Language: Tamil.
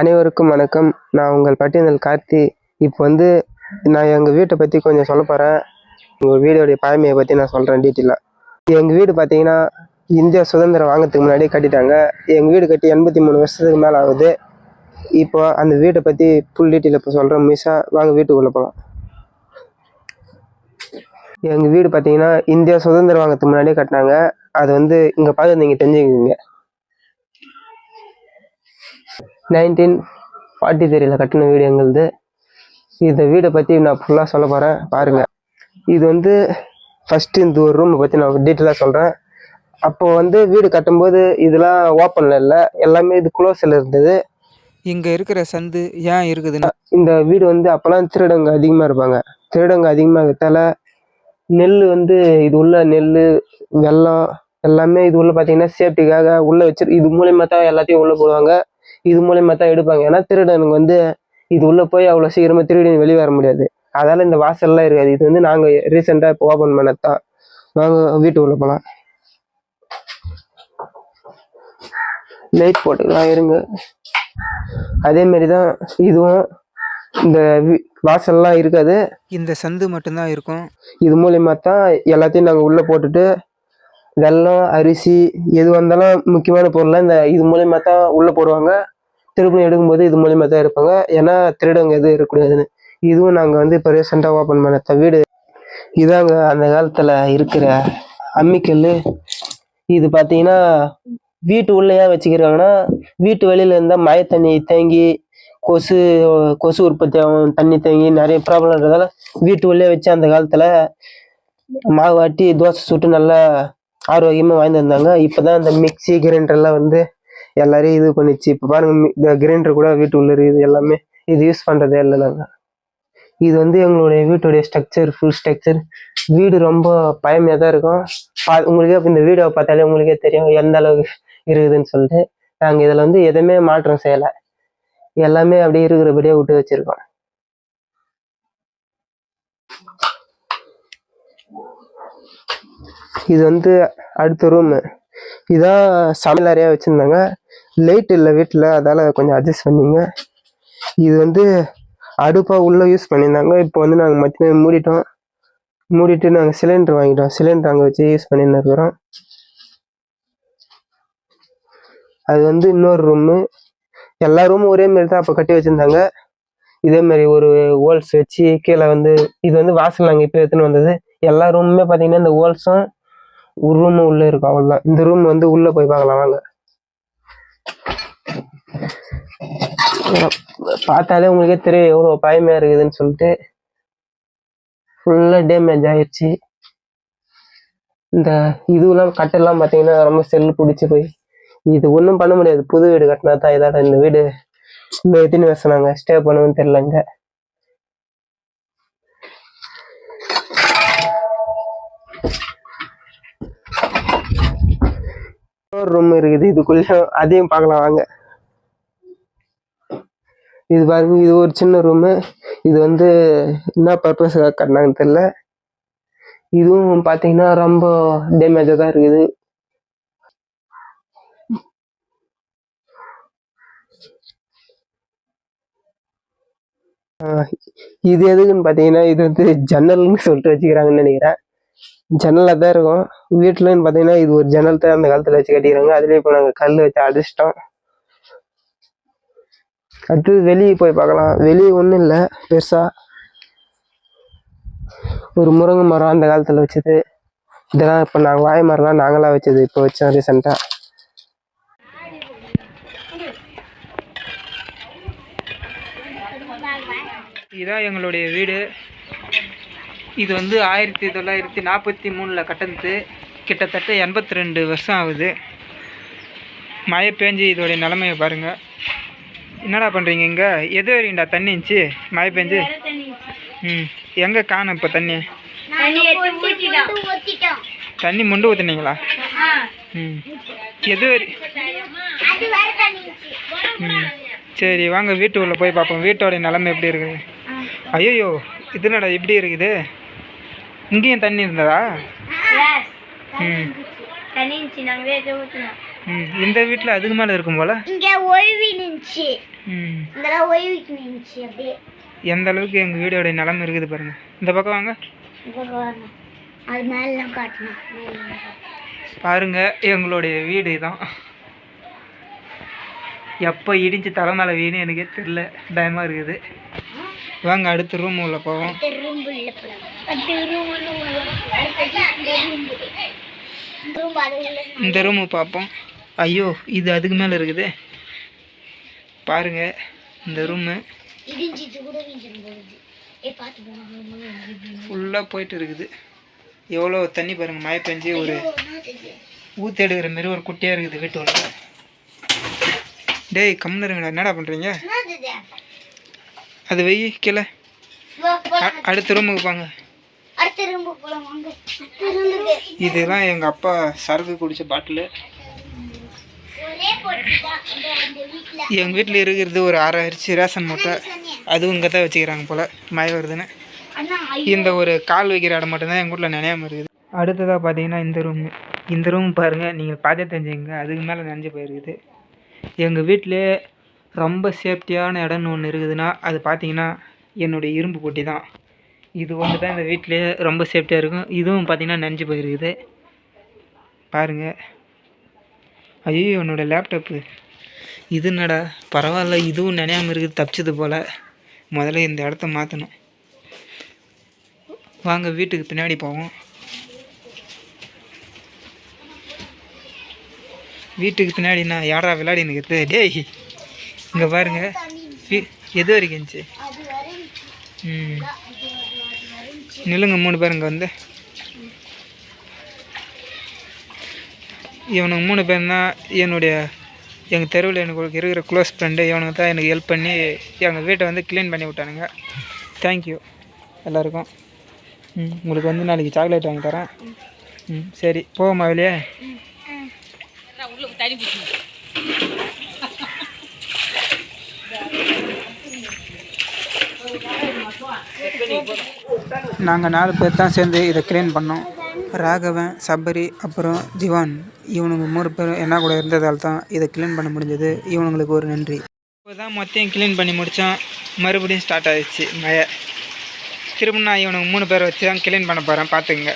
அனைவருக்கும் வணக்கம். நான் உங்கள் பட்டியல் கார்த்தி. இப்போ வந்து நான் எங்கள் வீட்டை பற்றி கொஞ்சம் சொல்ல போகிறேன் உங்கள் வீடோடைய பழமையை பற்றி நான் சொல்கிறேன் டீட்டெயிலாக எங்கள் வீடு பார்த்தீங்கன்னா இந்தியா சுதந்திரம் வாங்கிறதுக்கு முன்னாடி கட்டிட்டாங்க. எங்கள் வீடு கட்டி எண்பத்தி மூணு வருஷத்துக்கு மேலே ஆகுது. இப்போ அந்த வீட்டை பற்றி ஃபுல் டீட்டெயில் இப்போ சொல்கிறேன் மிஸ்ஸாக வாங்க வீட்டுக்குள்ளே போகலாம் எங்கள் வீடு பார்த்தீங்கன்னா இந்தியா சுதந்திரம் வாங்கிறதுக்கு முன்னாடியே கட்டினாங்க. அது வந்து இங்கே பார்த்து நீங்கள் தெரிஞ்சுக்கிங்க. நைன்டீன் ஃபார்ட்டி த்ரீல கட்டின வீடு எங்களுது இந்த வீடை பற்றி நான் ஃபுல்லாக சொல்ல போகிறேன் பாருங்கள் இது வந்து ஃபஸ்ட்டு இந்த ஒரு ரூமை பற்றி நான் டீட்டெயிலாக சொல்கிறேன் அப்போ வந்து வீடு கட்டும்போது இதெல்லாம் ஓப்பனில் இல்லை. எல்லாமே இது க்ளோஸில் இருந்தது. இங்கே இருக்கிற சந்து ஏன் இருக்குதுன்னா? இந்த வீடு வந்து அப்போல்லாம் திருடங்க அதிகமாக இருப்பாங்க. திருடங்க அதிகமாக இருக்கிறதால நெல் வந்து இது உள்ள நெல் வெல்லம் எல்லாமே இது உள்ள பார்த்தீங்கன்னா சேஃப்டிக்காக உள்ள வச்சு இது மூலியமா தான் எல்லாத்தையும் உள்ள போடுவாங்க. இது மூலியமா தான் எடுப்பாங்க. ஏன்னா திருடனுங்க வந்து இது உள்ள போய் அவ்வளோ சீக்கிரமா திருடி வெளியே வர முடியாது. அதால இந்த வாசல்லாம் இருக்காது. இது வந்து நாங்கள் ரீசெண்டாக இப்போ ஓப்பன் பண்ணது தான் வாங்க வீட்டுக்குள்ள போகலாம் லைட் போட்டுக்கலாம் இருங்க. அதே மாதிரி தான் இதுவும் இந்த வாசல்லாம் இருக்காது. இந்த சந்து மட்டும்தான் இருக்கும். இது மூலியமா தான் எல்லாத்தையும் நாங்கள் உள்ளே போட்டுட்டு வெல்லம் அரிசி எது வந்தாலும் முக்கியமான பொருள்லாம் இந்த இது மூலியமா தான் உள்ளே போடுவாங்க. திருப்பி எடுக்கும்போது இது மூலியமாக தான் இருப்பாங்க ஏன்னா திருடங்க எதுவும் இருக்கக்கூடாதுன்னு. இதுவும் நாங்கள் வந்து இப்போ ரீசெண்டாக ஓப்பன் பண்ண வீடு. இதாங்க அந்த காலத்தில் இருக்கிற அம்மிக்கல் இது பார்த்தீங்கன்னா வீட்டு உள்ளே ஏன் வச்சுக்கிறாங்கன்னா வீட்டு வெளியில இருந்தால் மழை தண்ணி தேங்கி கொசு கொசு உற்பத்தி ஆகும் தண்ணி தேங்கி நிறைய ப்ராப்ளம் இருக்கிறதால வீட்டு உள்ளே வச்சு அந்த காலத்தில் மாவு வாட்டி தோசை சுட்டு நல்லா ஆரோக்கியமாக வாழ்ந்துருந்தாங்க. இப்போ தான் இந்த மிக்ஸி கிரைண்டர்லாம் வந்து எல்லாரையும் இது பண்ணிச்சு. இப்போ பாருங்க இந்த கிரைண்டர் கூட வீட்டு உள்ள இருக்குது எல்லாமே இது யூஸ் பண்ணுறதே இல்லை நாங்கள் இது வந்து எங்களுடைய வீட்டுடைய ஸ்ட்ரக்சர் ஃபுல் ஸ்ட்ரக்சர் வீடு ரொம்ப பயமையாக தான் இருக்கும். பா உங்களுக்கே இந்த வீடியோ பார்த்தாலே உங்களுக்கே தெரியும் எந்த அளவுக்கு இருக்குதுன்னு சொல்லிட்டு. நாங்கள் இதில் வந்து எதுவுமே மாற்றம் செய்யலை. எல்லாமே அப்படியே இருக்கிறபடியே விட்டு வச்சிருக்கோம். இது வந்து அடுத்த ரூமு இதான் சமையல் அறையாக வச்சுருந்தாங்க. லைட் இல்லை வீட்டில் அதால் கொஞ்சம் அட்ஜஸ்ட் பண்ணிங்க. இது வந்து அடுப்பாக உள்ளே யூஸ் பண்ணியிருந்தாங்க. இப்போ வந்து நாங்கள் மத்தியமே மூடிட்டோம். மூடிட்டு நாங்கள் சிலிண்டர் வாங்கிட்டோம். சிலிண்டர் அங்கே வச்சு யூஸ் பண்ணின்னு இருக்கிறோம். அது வந்து இன்னொரு ரூமு எல்லா ரூமும் ஒரே மாதிரி தான் அப்போ கட்டி வச்சுருந்தாங்க. இதே மாதிரி ஒரு ஹோல்ஸ் வச்சு கீழே வந்து இது வந்து வாசல் நாங்கள் இப்போ எடுத்துன்னு வந்தது. எல்லா ரூமுமே பார்த்தீங்கன்னா இந்த ஹோல்ஸும் ஒரு ரூமும் உள்ளே இருக்கும். அவ்வளோதான் இந்த ரூம் வந்து உள்ளே போய் பார்க்கலாம் வாங்க. பார்த்தாலே உங்களுக்கே தெரியும் எவ்வளோ பயமையாக இருக்குதுன்னு சொல்லிட்டு. ஃபுல்லாக டேமேஜ் ஆயிடுச்சு இந்த இதுவெல்லாம் கட்டெல்லாம் பார்த்தீங்கன்னா ரொம்ப செல்லு பிடிச்சி போய். இது ஒன்றும் பண்ண முடியாது. புது வீடு கட்டினா தான் இதோட இந்த வீடு. இந்த எத்தனை வருஷம் நாங்கள் ஸ்டே பண்ணுவோம்னு தெரிலங்க இன்னொரு ரூம் இருக்குது. இதுக்குள்ள அதையும் பார்க்கலாம் வாங்க. இது பாருங்க இது ஒரு சின்ன ரூமு இது வந்து என்ன பர்பஸ்க்காக கட்டினாங்கன்னு தெரில இதுவும் பார்த்தீங்கன்னா ரொம்ப டேமேஜாக தான் இருக்குது. இது எதுக்குன்னு பார்த்தீங்கன்னா இது வந்து ஜன்னல்னு சொல்லிட்டு வச்சுக்கிறாங்கன்னு நினைக்கிறேன். ஜன்னலாக தான் இருக்கும். வீட்டிலன்னு பார்த்தீங்கன்னா இது ஒரு ஜன்னல் தான் அந்த காலத்தில் வச்சு கட்டிக்கிறாங்க அதுலேயே இப்போ நாங்கள் கல் வச்சு அடிச்சிட்டோம். அடுத்தது வெளியே போய் பார்க்கலாம். வெளியே ஒன்றும் இல்லை. பெருசாக ஒரு முருங்கை மரம் அந்த காலத்தில் வச்சது. இதெல்லாம் இப்போ நாங்கள் வாய் மரம்லாம் நாங்களாக வச்சது. இப்போ வச்சோம் ரீசெண்டாக இதுதான் எங்களுடைய வீடு. இது வந்து ஆயிரத்தி தொள்ளாயிரத்தி நாற்பத்தி மூணில் கட்டினது கிட்டத்தட்ட எண்பத்தி ரெண்டு வருஷம் ஆகுது. மழை பேஞ்சு இதோடைய நிலமையை பாருங்கள் என்னடா பண்ணுறீங்க இங்கே? எது வரைக்கும்டா தண்ணி இருந்துச்சு? மழை பேஞ்சு? ம். எங்கே காணும் இப்போ தண்ணி? தண்ணி முண்டு ஊற்றுனீங்களா ம். எது வரை ம். சரி வாங்க வீட்டு உள்ள போய் பார்ப்போம். வீட்டோட நிலைமை எப்படி இருக்குது? ஐயோ இது என்னடா இப்படி இருக்குது? இங்கேயும் தண்ணி இருந்ததா? இந்த வீட்டில் அதுக்கு மேலே இருக்கும் போல்? இங்க இதெல்லாம் நின்னுச்சு. அப்படியே. எந்த அளவுக்கு எங்கள் வீடோட நிலமை இருக்குது பாருங்கள் இந்த பக்கம் வாங்க. இங்க பாருங்க. அது மேலாம் காட்டணும். பாருங்க எங்களுடைய வீடு தான் எப்போ இடிஞ்சு தலை மேலே வீணு எனக்கே தெரில பயமாக இருக்குது. வாங்க அடுத்த ரூம் உள்ள போவோம். இந்த ரூமு பார்ப்போம். ஐயோ இது அதுக்கு மேலே இருக்குது. பாருங்க இந்த ரூமு ஃபுல்லாக போயிட்டு இருக்குது. எவ்வளோ தண்ணி பாருங்க மழை பெஞ்சு ஒரு ஊற்றி எடுக்கிற மாரி ஒரு குட்டியாக இருக்குது வீட்டு உள்ள. டேய் கம்முன்னு இருங்கடா. என்னடா பண்ணுறீங்க அது வெய் கீழே. அடுத்த ரூமுக்கு போங்க இதெல்லாம் எங்கள் அப்பா சரக்கு குடித்த பாட்டிலு. எங்கள் வீட்டில் இருக்கிறது ஒரு அரை அரிசி ரேஷன் மூட்டை. அதுவும் இங்கே தான் வச்சுக்கிறாங்க போல் மழை வருதுன்னு. இந்த ஒரு கால் வைக்கிற இடம் மட்டும்தான் எங்கள் வீட்டில் நினையாம இருக்குது. அடுத்ததாக பார்த்தீங்கன்னா இந்த ரூம் இந்த ரூம் பாருங்கள் நீங்கள் பார்த்தே தெரிஞ்சுங்க அதுக்கு மேலே நினைஞ்சு போயிருக்குது. எங்கள் வீட்டிலே ரொம்ப சேஃப்டியான இடம்னு ஒன்று இருக்குதுன்னா அது பார்த்தீங்கன்னா என்னுடைய இரும்பு பொட்டி தான். இது ஒன்று தான் இந்த வீட்டிலே ரொம்ப சேஃப்டியாக இருக்கும். இதுவும் பார்த்தீங்கன்னா நஞ்சு போயிருக்குது. பாருங்கள் ஐயோ என்னோட லேப்டாப்பு இது என்னடா? பரவாயில்ல இதுவும் நினையாமல் இருக்குது தப்பிச்சது போல். முதல்ல இந்த இடத்த மாற்றணும் வாங்க வீட்டுக்கு பின்னாடி போவோம். வீட்டுக்கு பின்னாடி நான் யாரா விளையாடி நிற்கிறது டேய்! இங்கே பாருங்க. எது வரைக்கும் இருந்துச்சு? ம். நில்லுங்க மூணு பேருங்க இங்கே வந்து. இவனுங்க மூணு பேர் தான் என்னுடைய எங்கள் தெருவில் எனக்கு இருக்கிற க்ளோஸ் ஃப்ரெண்டு இவனுக்கு தான் எனக்கு ஹெல்ப் பண்ணி எங்கள் வீட்டை வந்து க்ளீன் பண்ணி விட்டானுங்க. தேங்க்யூ எல்லாருக்கும். ம் உங்களுக்கு வந்து நாளைக்கு சாக்லேட் வாங்கி தரேன். ம் சரி போவோமா வெளியே? நாங்கள் நாலு பேர் தான் சேர்ந்து இதை க்ளீன் பண்ணோம். ராகவன் சபரி அப்புறம் ஜிவான் இவனுங்க மூணு பேரும் என்ன கூட இருந்ததால் தான் இதை க்ளீன் பண்ண முடிஞ்சது. இவனுங்களுக்கு ஒரு நன்றி. இப்போ தான் மொத்தையும் க்ளீன் பண்ணி முடித்தோம் மறுபடியும் ஸ்டார்ட் ஆயிடுச்சு மழை. திரும்ப நான் இவனுங்க மூணு பேரை வச்சு தான் க்ளீன் பண்ண போகிறேன் பார்த்துங்க